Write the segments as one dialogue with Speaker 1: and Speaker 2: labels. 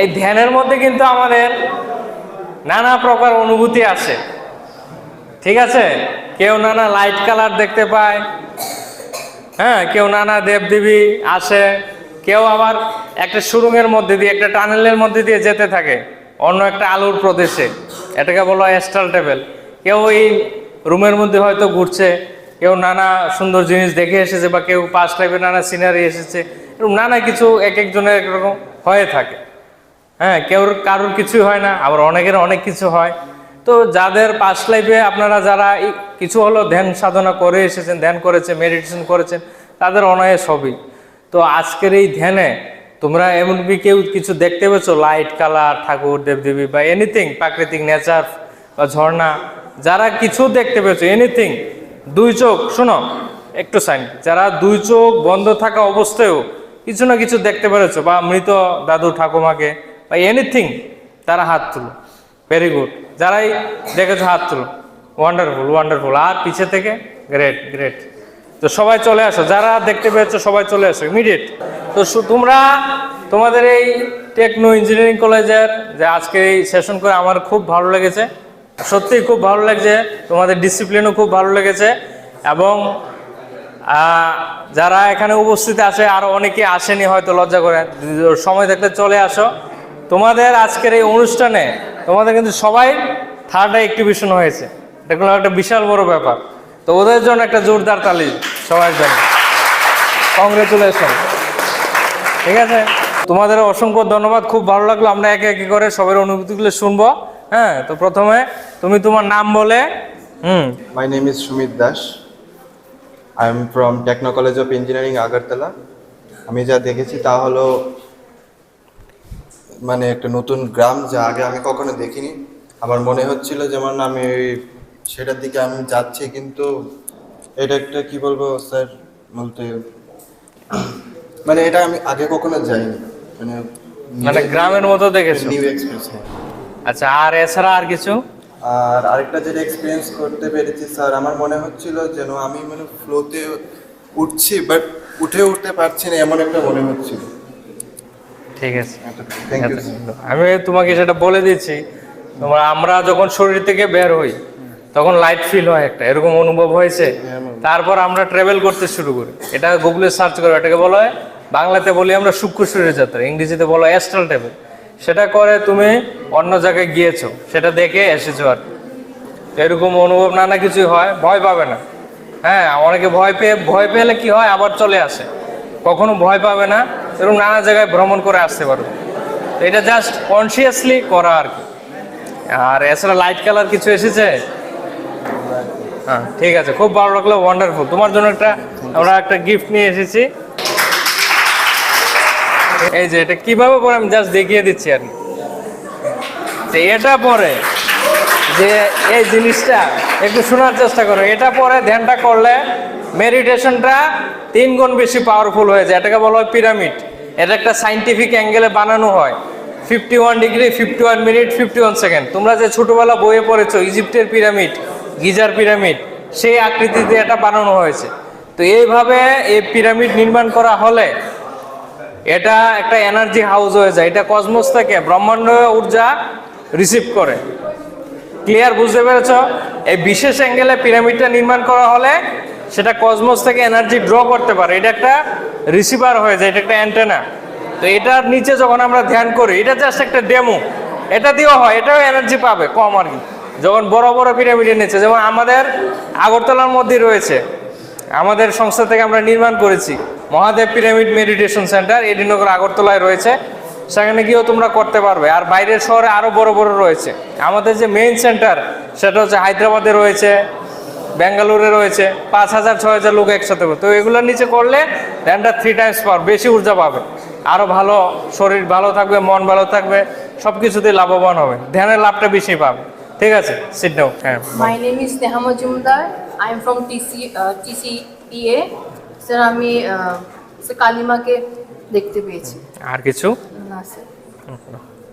Speaker 1: এই ধ্যানের মধ্যে কিন্তু আমাদের নানা প্রকার অনুভূতি আসে ঠিক আছে? কেউ নানা লাইট কালার দেখতে পায় হ্যাঁ? কেউ নানা দেবদেবী আসে, কেউ আবার একটা সুরুঙের মধ্যে দিয়ে, একটা টানেলের মধ্যে দিয়ে যেতে থাকে, অন্য একটা আলোর প্রদেশে। এটাকে বলা হয় অ্যাস্ট্রাল টেবেল কেউ এই রুমের মধ্যে হয়তো ঘুরছে, কেউ নানা সুন্দর জিনিস দেখে এসেছে বা কেউ পাঁচ টাইপের নানা সিনারি এসেছে, এরকম নানা কিছু এক একজনের একরকম হয়ে থাকে। হ্যাঁ কেউ কারোর কিছুই হয় না, আবার অনেকের অনেক কিছু হয়। তো যাদের পাস্ট লাইফে আপনারা যারা কিছু হলো ধ্যান সাধনা করে এসেছেন, ধ্যান করেছেন মেডিটেশন করেছেন, তাদের অনায়াস হবেই তো আজকের এই ধ্যানে তোমরা এমন কি কেউ কিছু দেখতে পেয়েছ? লাইট কালার ঠাকুর, দেবদেবী বা এনিথিং প্রাকৃতিক নেচার বা ঝর্ণা, যারা কিছু দেখতে পেয়েছ এনিথিং দুই চোখ, শোনো, একটু সাইন যারা দুই চোখ বন্ধ থাকা অবস্থায়ও কিছু না কিছু দেখতে পেরেছ, বা মৃত দাদু ঠাকুমাকে বা এনিথিং তারা হাত তুলো। ভেরি গুড যারাই দেখেছ হাত তুলো। ওয়ান্ডারফুল ওয়ান্ডারফুল আর পিছে থেকে গ্রেট গ্রেট তো সবাই চলে আসো। যারা দেখতে পেয়েছ সবাই চলে আসো ইমিডিয়েট তো তোমরা, তোমাদের এই টেকনো ইঞ্জিনিয়ারিং কলেজের যে আজকে এই সেশন করে আমার খুব ভালো লেগেছে। সত্যিই খুব ভালো লাগছে। তোমাদের ডিসিপ্লিনও খুব ভালো লেগেছে। এবং যারা এখানে উপস্থিত আছে, আরও অনেকে আসেনি হয়তো লজ্জা করে। সময় থাকলে চলে আসো। তোমাদের আজকের এই অনুষ্ঠানে তোমাদের কিন্তু সবাই থার্ড অ্যাক্টিভিশন হয়েছে। এটা একটা বিশাল বড় ব্যাপার। তো ওদের জন্য একটা জোরদার তালি সবার জন্য কংগ্রেচুলেশন ঠিক আছে? তোমাদের অসংখ্য ধন্যবাদ খুব ভালো লাগল। আমরা একে একে করে সবার অনুভূতিগুলো শুনব। হ্যাঁ তো প্রথমে তুমি তোমার নাম বলে hmm.
Speaker 2: My name is Shumit Dash. I am from Techno College of Engineering, Agartala. আমি যা দেখেছি তা হলো মানে একটা নতুন গ্রাম যা আগে আমি কখনো দেখিনি। আমার মনে হচ্ছিল যেমন আমি ওই সেটার দিকে আমি যাচ্ছি কিন্তু এটা একটা কি বলব স্যার বলতে মানে এটা আমি আগে কখনো যাইনি। মানে
Speaker 1: মানে গ্রামের মতো দেখেছি?
Speaker 2: নিউ এক্সপিরিয়েন্স
Speaker 1: আচ্ছা আর এছাড়া আর কিছু?
Speaker 2: আর আরেকটা যেটা এক্সপিরিয়েন্স করতে পেরেছি স্যার আমার মনে হচ্ছিল যেন আমি মানে ফ্লোতে উঠছি বাট উঠে উঠতে পারছি না এমন একটা মনে হচ্ছিল।
Speaker 1: ঠিক আছে। আমি তোমাকে সেটা বলে দিচ্ছি তোমার আমরা যখন শরীর থেকে বের হই তখন লাইট ফিল হয় একটা এরকম অনুভব হয়েছে। তারপর আমরা ট্রাভেল করতে শুরু করি। এটা গুগলে সার্চ করে এটাকে বলা হয় বাংলাতে বলি আমরা সূক্ষ্ম শরীরের যাত্রা ইংরেজিতে বলা হয় অ্যাস্ট্রাল ট্রাভেল সেটা করে তুমি অন্য জায়গায় গিয়েছো সেটা দেখে এসেছ আর এরকম অনুভব নানা কিছুই হয় ভয় পাবে না। হ্যাঁ অনেকে ভয় পেয়ে ভয় পেলে কি হয় আবার চলে আসে। কখনো ভয় পাবে না এরকম নানা জায়গায় ভ্রমণ করে আসতে পারবে। এটা জাস্ট কনসিয়াসলি করা আর কি। আর এছাড়া লাইট কালার কিছু এসেছে? হ্যাঁ ঠিক আছে, খুব ভালো লাগল ওয়ান্ডারফুল তোমার জন্য একটা, আমরা একটা গিফট নিয়ে এসেছি। এই যে, এটা কীভাবে পরে আমি জাস্ট দেখিয়ে দিচ্ছি আর এটা পরে যে এই জিনিসটা, একটু শোনার চেষ্টা করো। এটা পরে ধ্যানটা করলে মেডিটেশনটা তিন গুণ বেশি পাওয়ারফুল হয়ে যায় এটাকে বলা হয় পিরামিড এটা একটা সাইন্টিফিক অ্যাঙ্গেলে বানানো হয়। Fifty one degree fifty one minute fifty one second তোমরা যে ছোটোবেলা বইয়ে পড়েছো ইজিপ্টের পিরামিড গিজার পিরামিড সেই আকৃতিতে এটা বানানো হয়েছে। তো এইভাবে এই পিরামিড নির্মাণ করা হলে এটা একটা এনার্জি হাউস হয়ে যায়। এটা কসমস থেকে ব্রহ্মাণ্ড ঊর্জা রিসিভ করে। ক্লিয়ার বুঝতে পেরেছ? এই বিশেষ অ্যাঙ্গেলে পিরামিডটা নির্মাণ করা হলে সেটা কসমস থেকে এনার্জি ড্র করতে পারে। এটা একটা রিসিভার হয়ে যায়, এটা একটা অ্যান্টেনা তো এটার নিচে যখন আমরা ধ্যান করি, এটা জাস্ট একটা ডেমো এটা দিয়েও হয়, এটাও এনার্জি পাবে, কম আর কি। যখন বড় বড় পিরামিডের নিচে, যেমন আমাদের আগরতলার মধ্যে রয়েছে। আমাদের সংস্থা থেকে আমরা নির্মাণ করেছি, Mahadev pyramid meditation centre AD Nagar আগরতলায় রয়েছে। সেখানে গিয়েও তোমরা করতে পারবে। আর বাইরের শহরে আরও বড় বড় রয়েছে। আমাদের যে মেইন সেন্টার সেটা হচ্ছে হায়দ্রাবাদে রয়েছে। ব্যাঙ্গালোরে রয়েছে পাঁচ হাজার ছয় হাজার লোক একসাথে তো এগুলোর নিচে করলে ধ্যানটা থ্রি টাইমস পাওয়ার বেশি ঊর্জা পাবে। আরও ভালো শরীর ভালো থাকবে মন ভালো থাকবে সব কিছুতেই লাভবান হবে। ধ্যানের লাভটা বেশি পাবে। ঠিক আছে সিট নাও হ্যাঁ।
Speaker 3: My name is Neha Majumdar. I am from TC, uh, TCPA. Sir আমি স্যার কালিমাকে দেখতে পেয়েছি।
Speaker 1: আর কিছু?
Speaker 3: না স্যার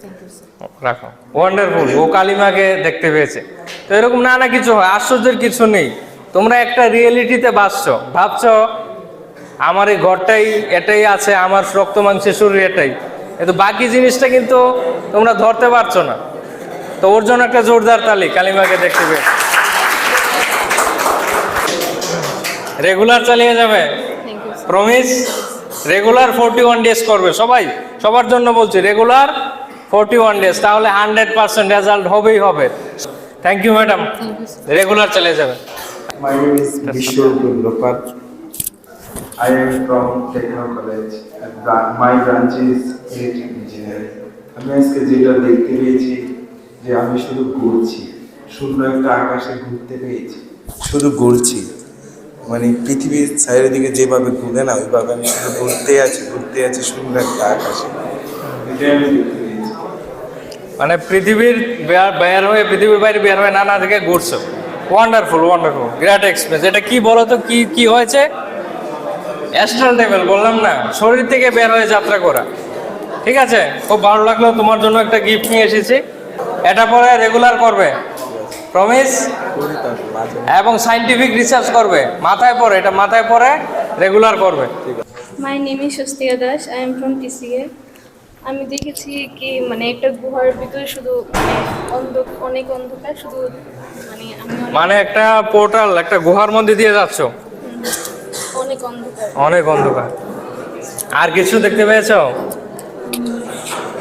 Speaker 3: থ্যাংক ইউ স্যার
Speaker 1: রাখো। ওয়ান্ডারফুল ও কালিমাকে দেখতে পেয়েছে। তো এরকম নানা কিছু হয় আশ্চর্যের কিছু নেই। তোমরা একটা রিয়েলিটিতে বাসছো ভাবছ আমার এই ঘরটাই এটাই আছে আমার রক্ত মাংসের শরীর এটাই। কিন্তু বাকি জিনিসটা কিন্তু তোমরা ধরতে পারছ না। তো ওর জন্য একটা জোরদার তালি কালিমাকে দেখতে পেয়ে। রেগুলার চালিয়ে যাবে। Promise regular forty one days করবে। সবাই সবার জন্য বলছি রেগুলার ফোরটি ওয়ান ডেজ তাহলে হান্ড্রেড পার্সেন্ট রেজাল্ট হবেই হবে থ্যাংক ইউ ম্যাডাম রেগুলার চালিয়ে যাবে
Speaker 4: My name is Bishwar Gundlopar. I am from Techno College. and My branch is electric engineering. আমি আজকে যেটা দেখতে পেয়েছি যে আমি শুধু ঘুরছি শূন্য একটা আকাশে ঘুরতে পেয়েছি শুধু ঘুরছি মানে পৃথিবীর চারিদিকে যেভাবে ঘুরে না ওইভাবে আমি শুধু ঘুরতে আছি ঘুরতে আছি শূন্য একটা আকাশে এটাই আমি
Speaker 1: মানে পৃথিবীর বের- হয়ে পৃথিবীর বাইরে বের হয়ে নানা দিকে ঘুরছো। ওয়ান্ডারফুল ওয়ান্ডারফুল গ্রেট এক্সপিরিয়েন্স এটা কি বলো তো কি কি হয়েছে? অ্যাস্ট্রাল লেভেল বললাম না। শরীর থেকে বের হয়ে যাত্রা করা। ঠিক আছে? খুব ভালো লাগল তোমার জন্য একটা গিফট নিয়ে এসেছি। এটা পরে রেগুলার করবে। প্রমিস এবং সাইন্টিফিক রিসার্চ করবে। মাথায় পড়ে এটা মাথায় পড়ে রেগুলার করবে।
Speaker 5: My name is Swastika Das I am from TCA আমি দেখেছি কি মানে একটা গুহার ভিতরে শুধু মানে অন্ধ অনেক অন্ধকার শুধু মানে আমি
Speaker 1: মানে একটা পোর্টাল একটা গুহার মধ্যে দিয়ে যাচ্ছ?
Speaker 5: অনেক অন্ধকার।
Speaker 1: অনেক অন্ধকার। আর কিছু দেখতে পেয়েছ?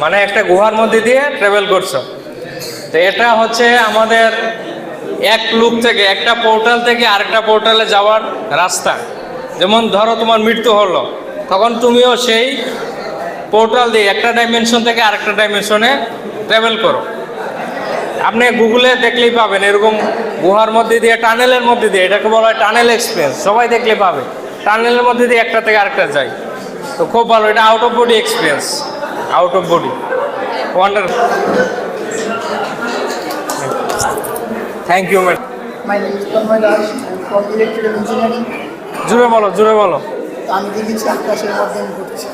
Speaker 1: মানে একটা গুহার মধ্যে দিয়ে ট্রাভেল করছ। তো এটা হচ্ছে আমাদের এক লুক থেকে একটা পোর্টাল থেকে আরেকটা পোর্টালে যাওয়ার রাস্তা। যেমন ধরো তোমার মৃত্যু হলো তখন তুমিও সেই পোর্টাল দিয়ে একটা ডাইমেনশন থেকে আরেকটা ডাইমেনশনে ট্রাভেল করো। আপনি গুগলে দেখলেই পাবেন এরকম গুহার মধ্যে দিয়ে টানেলের মধ্যে দিয়ে এটাকে বলা হয় টানেল এক্সপিরিয়েন্স সবাই দেখলে পাবে। টানেলের মধ্যে দিয়ে একটা থেকে আরেকটা যায়। তো খুব ভালো এটা out of body experience out of body wonder thank you madam জুড়ে বলো জুড়ে বলো।
Speaker 6: আমি দেখেছি আকাশের মধ্যে আমি ঘুরছি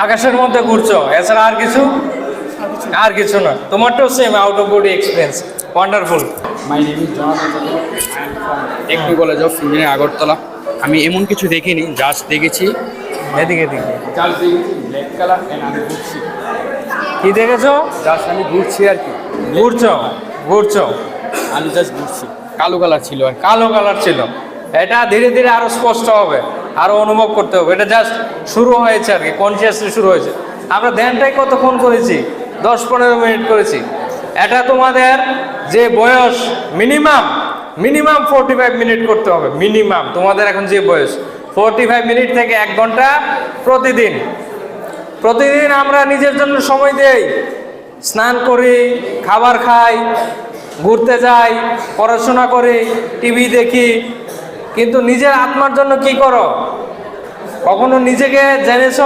Speaker 1: আকাশের মধ্যে ঘুরছো? এছাড়া আর কিছু?
Speaker 6: আর কিছু
Speaker 1: না। তোমারটাও same out of body experience wonderful
Speaker 7: my name is college of engineering Agartala আমি এমন কিছু দেখিনি জাস্ট দেখেছি।
Speaker 1: এদিকে এদিকে।
Speaker 7: জাস্ট দেখেছি ব্ল্যাক কালার অ্যান্ড আমি ঘুরছি।
Speaker 1: কি দেখেছ?
Speaker 7: জাস্ট আমি ঘুরছি আর কি।
Speaker 1: ঘুরছো? ঘুরছো?
Speaker 7: আমি জাস্ট ঘুরছি। কালো কালার ছিল আর
Speaker 1: কালো কালার ছিল। এটা ধীরে ধীরে আরও স্পষ্ট হবে। আরও অনুভব করতে হবে। এটা জাস্ট শুরু হয়েছে আর কি কনসিয়াসলি শুরু হয়েছে। আমরা ধ্যানটাই কতক্ষণ করেছি? দশ পনেরো মিনিট করেছি। এটা তোমাদের যে বয়স minimum minimum forty five minute করতে হবে মিনিমাম তোমাদের এখন যে বয়স ফোরটি ফাইভ মিনিট থেকে এক ঘণ্টা প্রতিদিন। প্রতিদিন আমরা নিজের জন্য সময় দেই। স্নান করি, খাবার খাই, ঘুরতে যাই, পড়াশোনা করি, টিভি দেখি কিন্তু নিজের আত্মার জন্য কি করো? কখনো নিজেকে জেনেছ?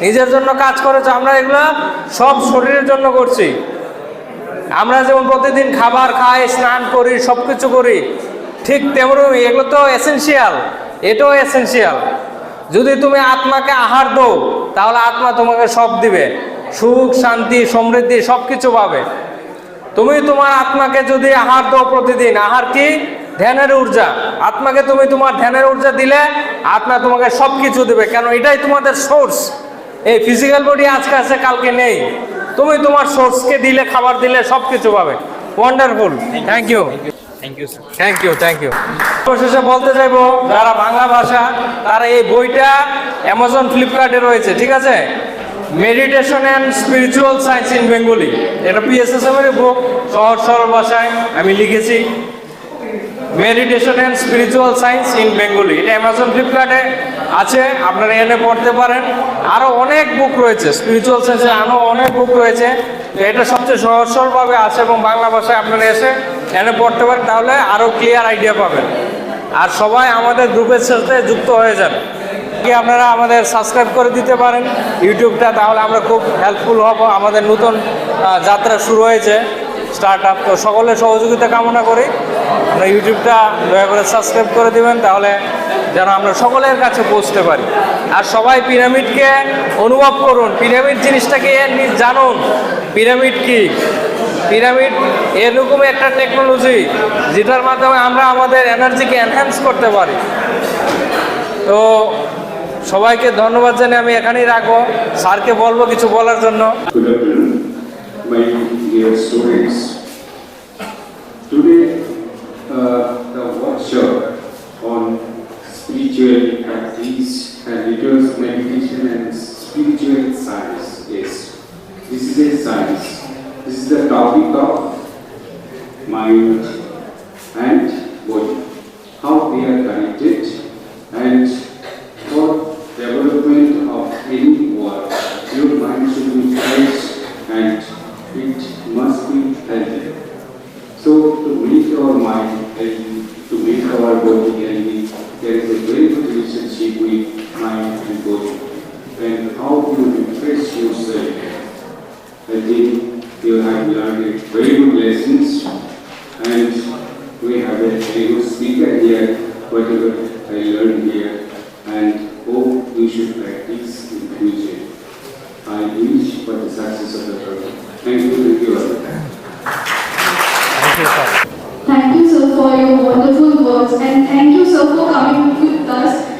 Speaker 1: নিজের জন্য কাজ করেছ? আমরা এগুলো সব শরীরের জন্য করছি। আমরা যেমন প্রতিদিন খাবার খাই, স্নান করি সব কিছু করি, ঠিক তেমনই এগুলো তো এসেনশিয়াল এটাও এসেনশিয়াল যদি তুমি আত্মাকে আহার দাও, তাহলে আত্মা তোমাকে সব দিবে। সুখ, শান্তি, সমৃদ্ধি সব কিছু পাবে। তুমি তোমার আত্মাকে যদি আহার দাও প্রতিদিন, আহার কি? ধ্যানের ঊর্জা। আত্মাকে তুমি তোমার ধ্যানের ঊর্জা দিলে আত্মা তোমাকে সব কিছু দেবে। কেন? এটাই তোমাদের সোর্স এই ফিজিক্যাল বডি আজকে আছে কালকে নেই। তুমি তোমার সোর্সকে দিলে খাবার দিলে সব কিছু পাবে। Wonderful thank you
Speaker 7: thank you sir
Speaker 1: thank you thank you অবশেষে বলতে চাইব যারা বাংলা ভাষা তারা এই বইটা অ্যামাজন ফ্লিপকার্টে রয়েছে ঠিক আছে? Meditation and spiritual science in Bengali এটা পিএসএসএম এর বুক সহজ সরল ভাষায় আমি লিখেছি। Meditation and spiritual science in Bengali এটা অ্যামাজন ফ্লিপকার্টে আছে, আপনারা এনে পড়তে পারেন। আরও অনেক বুক রয়েছে। স্পিরিচুয়াল সায়েন্সের আরও অনেক বুক রয়েছে। এটা সবচেয়ে সহজ সরলভাবে আছে এবং বাংলা ভাষায় আপনারা এসে এনে পড়তে পারেন, তাহলে আরও ক্লিয়ার আইডিয়া পাবেন। আর সবাই আমাদের গ্রুপের সাথে যুক্ত হয়ে যান। কি আপনারা আমাদের সাবস্ক্রাইব করে দিতে পারেন ইউটিউবটা, তাহলে আমরা খুব হেল্পফুল হব। আমাদের নতুন যাত্রা শুরু হয়েছে। স্টার্ট আপ তো সকলের সহযোগিতা কামনা করি। আপনার ইউটিউবটা দয়া করে সাবস্ক্রাইব করে দেবেন, তাহলে যেন আমরা সকলের কাছে পৌঁছতে পারি। আর সবাই পিরামিডকে অনুভব করুন। পিরামিড জিনিসটাকে জানুন। পিরামিড কি? পিরামিড এরকম একটা টেকনোলজি যেটার মাধ্যমে আমরা আমাদের এনার্জিকে এনহ্যান্স করতে পারি। তো সবাইকে ধন্যবাদ জানিয়ে আমি এখানেই রাখব। স্যারকে বলব কিছু বলার জন্য।
Speaker 8: Today very good lessons and we have a very good speaker here, whatever I learned here and hope we should practice in future. I wish for the success of the program. Thank you, thank you all.
Speaker 1: Thank you, sir.
Speaker 9: Thank you, sir, for your wonderful words and thank you, sir, for coming with us.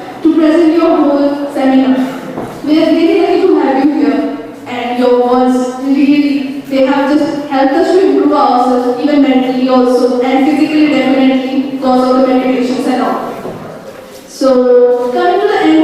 Speaker 9: even mentally also, and physically definitely because of the medications and all. So, coming to the end